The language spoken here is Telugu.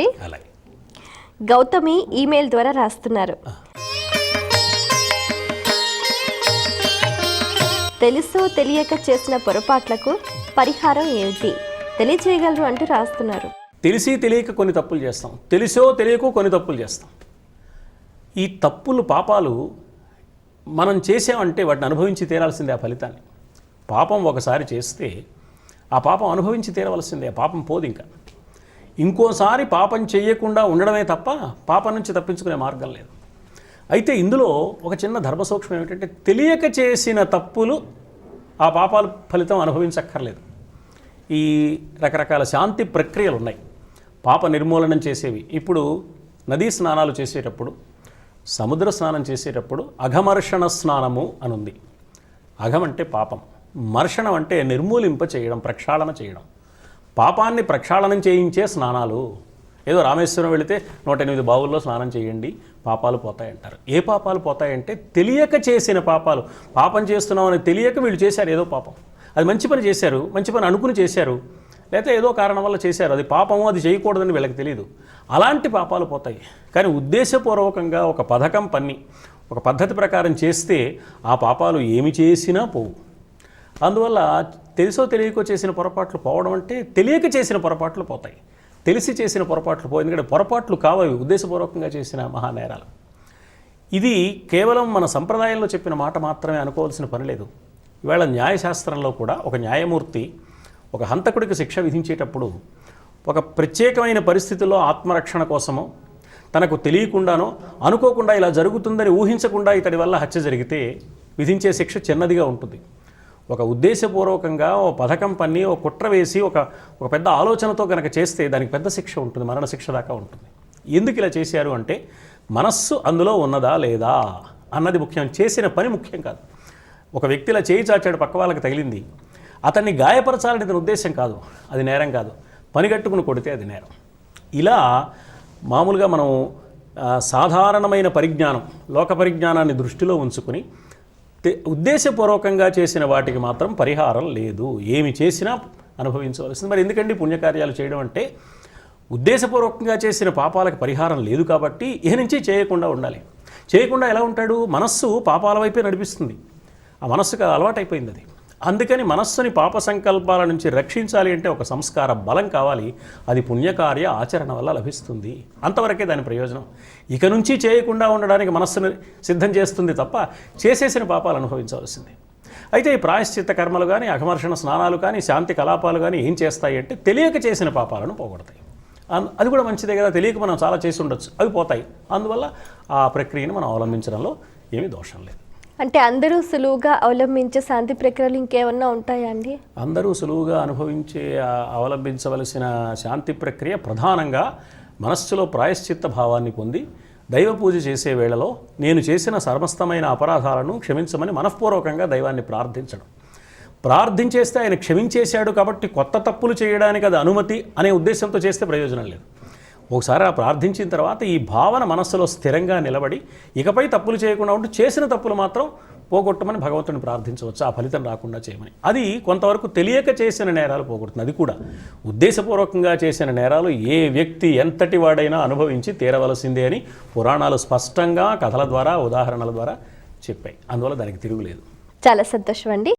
అండి. గౌతమి ఈమెయిల్ ద్వారా రాస్తున్నారు. తెలుసో తెలియక చేసిన పొరపాట్లకు పరిహారం ఏమిటి? తెలియచేయగలరు అంటూ రాస్తున్నారు. తెలిసి తెలియక కొన్ని తప్పులు చేస్తాం. తెలిసో తెలియకో కొన్ని తప్పులు చేస్తాం. ఈ తప్పులు పాపాలు మనం చేసామంటే వాటిని అనుభవించి తీరాల్సిందే ఆ ఫలితాన్ని. పాపం ఒకసారి చేస్తే ఆ పాపం అనుభవించి తీరవలసిందే. ఆ పాపం పోదు ఇంకా. ఇంకోసారి పాపం చేయకుండా ఉండడమే తప్ప పాపం నుంచి తప్పించుకునే మార్గం లేదు. అయితే ఇందులో ఒక చిన్న ధర్మసూక్ష్మం ఏమిటంటే తెలియక చేసిన తప్పులు ఆ పాపాల ఫలితం అనుభవించక్కర్లేదు. ఈ రకరకాల శాంతి ప్రక్రియలు ఉన్నాయి. పాప నిర్మూలనం చేసేవి. ఇప్పుడు నదీ స్నానాలు చేసేటప్పుడు సముద్ర స్నానం చేసేటప్పుడు అఘమర్షణ స్నానము అని ఉంది అఘం అంటే పాపం. మర్షణం అంటే నిర్మూలింప చేయడం ప్రక్షాళన చేయడం. పాపాన్ని ప్రక్షాళనం చేయించే స్నానాలు. ఏదో రామేశ్వరం వెళితే నూట ఎనిమిది బావుల్లో స్నానం చేయండి పాపాలు పోతాయంటారు. ఏ పాపాలు పోతాయంటే తెలియక చేసిన పాపాలు. పాపం చేస్తున్నామని తెలియక వీళ్ళు చేశారు ఏదో పాపం. అది మంచి పని చేశారు మంచి పని అనుకుని చేశారు. లేకపోతే ఏదో కారణం వల్ల చేశారు. అది పాపము అది చేయకూడదని వీళ్ళకి తెలియదు అలాంటి పాపాలు పోతాయి. కానీ ఉద్దేశపూర్వకంగా ఒక పథకం పన్ని ఒక పద్ధతి ప్రకారం చేస్తే ఆ పాపాలు ఏమి చేసినా పోవు. అందువల్ల తెలుసో తెలియకో చేసిన పొరపాట్లు పోవడం అంటే తెలియక చేసిన పొరపాట్లు పోతాయి. తెలిసి చేసిన పొరపాట్లు పోయి ఎందుకంటే పొరపాట్లు కావవి ఉద్దేశపూర్వకంగా చేసిన మహానేరాలు. ఇది కేవలం మన సంప్రదాయంలో చెప్పిన మాట మాత్రమే అనుకోవాల్సిన పని లేదు. ఇవాళ న్యాయశాస్త్రంలో కూడా ఒక న్యాయమూర్తి ఒక హంతకుడికి శిక్ష విధించేటప్పుడు ఒక ప్రత్యేకమైన పరిస్థితుల్లో ఆత్మరక్షణ కోసమో తనకు తెలియకుండానో అనుకోకుండా ఇలా జరుగుతుందని ఊహించకుండా ఇతడి వల్ల హత్య జరిగితే విధించే శిక్ష చిన్నదిగా ఉంటుంది. ఒక ఉద్దేశపూర్వకంగా ఓ పథకం పన్ని ఓ కుట్ర వేసి ఒక ఒక పెద్ద ఆలోచనతో కనుక చేస్తే దానికి పెద్ద శిక్ష ఉంటుంది మరణ శిక్ష దాకా ఉంటుంది. ఎందుకు ఇలా చేశారు అంటే మనస్సు అందులో ఉన్నదా లేదా అన్నది ముఖ్యం చేసిన పని ముఖ్యం కాదు. ఒక వ్యక్తి ఇలా చేయి చాచాడు పక్క వాళ్ళకి తగిలింది అతన్ని గాయపరచాలని ఇతని ఉద్దేశం కాదు అది నేరం కాదు. పని కట్టుకుని కొడితే అది నేరం. ఇలా మామూలుగా మనం సాధారణమైన పరిజ్ఞానం లోక పరిజ్ఞానాన్ని దృష్టిలో ఉంచుకుని ఉద్దేశపూర్వకంగా చేసిన వాటికి మాత్రం పరిహారం లేదు. ఏమి చేసినా అనుభవించవలసింది. మరి ఎందుకండి పుణ్యకార్యాలు చేయడం అంటే ఉద్దేశపూర్వకంగా చేసిన పాపాలకు పరిహారం లేదు కాబట్టి ఏ నుంచి చేయకుండా ఉండాలి. చేయకుండా ఎలా ఉంటాడు? మనస్సు పాపాల వైపే నడిపిస్తుంది. ఆ మనస్సుకు అలవాటైపోయింది అది. అందుకని మనస్సుని పాప సంకల్పాల నుంచి రక్షించాలి అంటే ఒక సంస్కార బలం కావాలి. అది పుణ్యకార్య ఆచరణ వల్ల లభిస్తుంది. అంతవరకే దాని ప్రయోజనం. ఇక నుంచి చేయకుండా ఉండడానికి మనస్సును సిద్ధం చేస్తుంది తప్ప చేసేసిన పాపాలు అనుభవించవలసింది. అయితే ఈ ప్రాయశ్చిత్త కర్మలు కానీ అఘమర్షణ స్నానాలు కానీ శాంతి కలాపాలు కానీ ఏం చేస్తాయి అంటే తెలియక చేసిన పాపాలను పోగొడతాయి. అన్- అది కూడా మంచిదే కదా. తెలియక మనం చాలా చేసి ఉండొచ్చు. అవి పోతాయి. అందువల్ల ఆ ప్రక్రియను మనం అవలంబించడంలో ఏమీ దోషం లేదు. అంటే అందరూ సులువుగా అవలంబించే శాంతి ప్రక్రియలు ఇంకేమన్నా ఉంటాయా అండి? అందరూ సులువుగా అనుభవించే అవలంబించవలసిన శాంతి ప్రక్రియ ప్రధానంగా మనస్సులో ప్రాయశ్చిత్త భావాన్ని పొంది దైవ పూజ చేసే వేళలో నేను చేసిన సర్మస్తమైన అపరాధాలను క్షమించమని మనఃపూర్వకంగా దైవాన్ని ప్రార్థించడం. ప్రార్థించేస్తే ఆయన క్షమించేశాడు కాబట్టి కొత్త తప్పులు చేయడానికి అది అనుమతి అనే ఉద్దేశంతో చేస్తే ప్రయోజనం లేదు. ఒకసారి ఆ ప్రార్థించిన తర్వాత ఈ భావన మనస్సులో స్థిరంగా నిలబడి ఇకపై తప్పులు చేయకుండా ఉంటూ చేసిన తప్పులు మాత్రం పోగొట్టమని భగవంతుని ప్రార్థించవచ్చు. ఆ ఫలితం రాకుండా చేయమని. అది కొంతవరకు తెలియక చేసిన నేరాలు పోగొడుతుంది. అది కూడా ఉద్దేశపూర్వకంగా చేసిన నేరాలు ఏ వ్యక్తి ఎంతటి వాడైనా అనుభవించి తీరవలసిందే అని పురాణాలు స్పష్టంగా కథల ద్వారా ఉదాహరణల ద్వారా చెప్పాయి. అందువల్ల దానికి తిరుగులేదు. చాలా సంతోషం అండి.